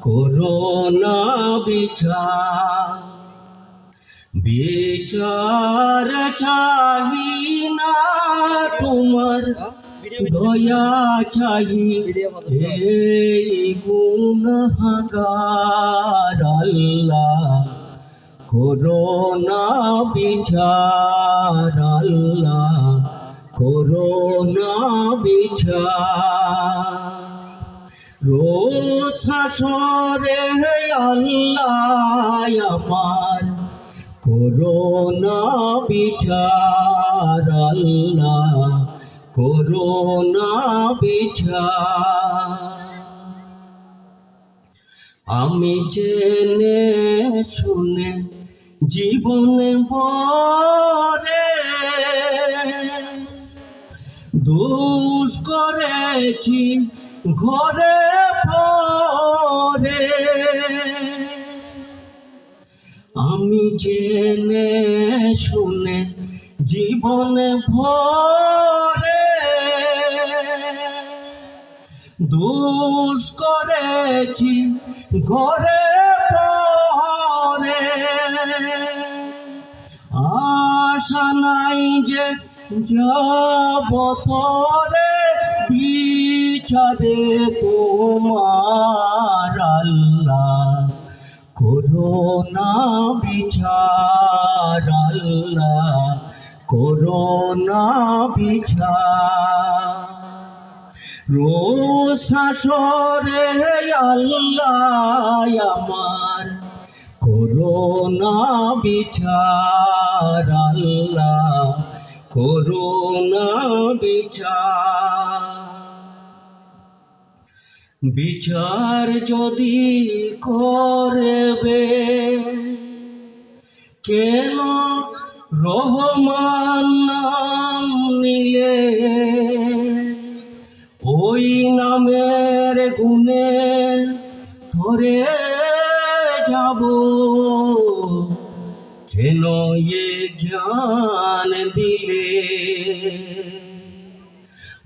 Corona বিচার। বিচার চাহি না তোমার, দয়া চাহি এই আল্লাহ। করোনা বিচার আল্লাহ, করোনা বিচার। রোশাসরে আল্লাহ আমার করোনা বিচার, আল্লাহ করোনা বিচার। আমি জেনে শুনে জীবনে বরে দোষ করেছি ঘরে পরে। আমি জেনে শুনে জীবনে ভরে দোষ করেছি ঘরে পরে। আশা নাই যে যাব তরে। বিচারে তোমার আল্লাহ। করোনা বিচার আল্লাহ। করোনা বিচার। রোশাসরে আল্লাহ আমার। করোনা বিচার আল্লাহ। করোনা বিচার। বিচার যদি করবে, কেন রহমান নাম নিলে? ওই নামের গুণে ধরে যাব, কেন এ জ্ঞান দিলে?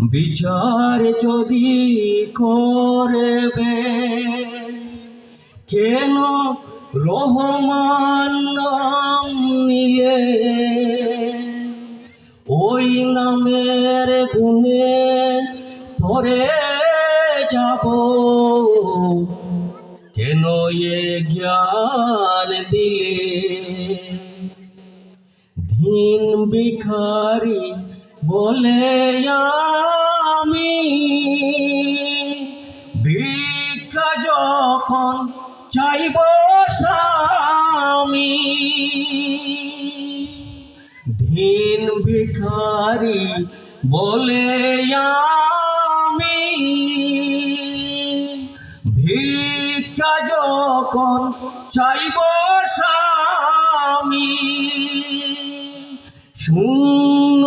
বিচার যদি করবে, কেন রহমান নাম নিলে? ওই নামের গুণে ধরে যাব। কেন এ জ্ঞান দিলে? দিন ভিখারি বলে আমি ভিক্ষা যখন চাইব স্বামী, দিন ভিখারি বলে আমি ভিক্ষা যখন চাইব স্বামী, শূন্য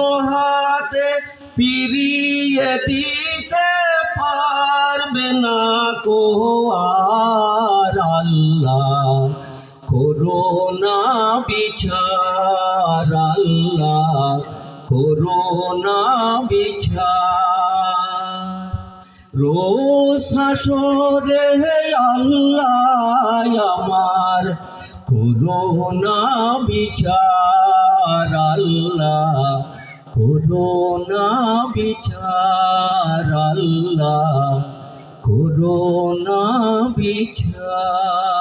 পিরিয়ে দিতে পারবে না কো আর আল্লাহ। করোনা বিচার আল্লাহ করোনা বিচার। রোশাসরে আল্লাহ আমার করোনা বিচার আল্লাহ। করোনা বিচার আল্লাহ করোনা বিচার।